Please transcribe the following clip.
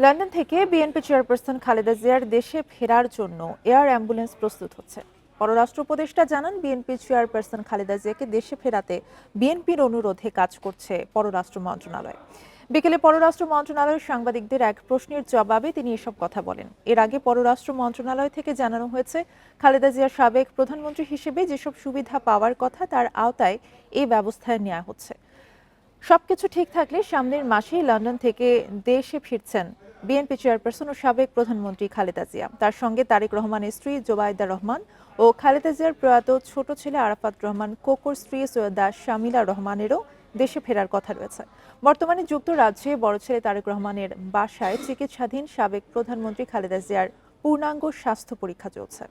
London থেকে BNP chairperson Khaleda জিয়ার দেশে ফেরার জন্য এয়ার অ্যাম্বুলেন্স প্রস্তুত হচ্ছে। পররাষ্ট্র উপদেষ্টা জানান, বিএনপি চেয়ারপারসন খালেদা জিয়াকে দেশে ফেরাতে বিএনপির অনুরোধে কাজ করছে পররাষ্ট্র মন্ত্রণালয়। বিকেলে পররাষ্ট্র মন্ত্রণালয়ের সাংবাদিকদের এক প্রশ্নের জবাবে তিনি এসব কথা বলেন। এর আগে পররাষ্ট্র মন্ত্রণালয় থেকে জানানো হয়েছে, খালেদা জিয়ার সাবেক প্রধানমন্ত্রী হিসেবে যেসব সুবিধা পাওয়ার কথা তার আওতায় এই ব্যবস্থায় নেওয়া হচ্ছে। সবকিছু ঠিক থাকলে সামনের মাসেই লন্ডন থেকে দেশে ফিরছেন বিএনপি চেয়ারপারসন ও সাবেক প্রধানমন্ত্রী খালেদা জিয়া। তার সঙ্গে তারেক রহমানের স্ত্রী জোবায়দা রহমান ও খালেদা জিয়ার প্রয়াত ছোট ছেলে আরাফাত রহমান, কোকোর স্ত্রী সৈয়দা শামিলা রহমানেরও দেশে ফেরার কথা রয়েছে। বর্তমানে যুক্তরাজ্যে বড় ছেলে তারেক রহমানের বাসায় চিকিৎসাধীন সাবেক প্রধানমন্ত্রী খালেদা জিয়ার পূর্ণাঙ্গ স্বাস্থ্য পরীক্ষা চলছে।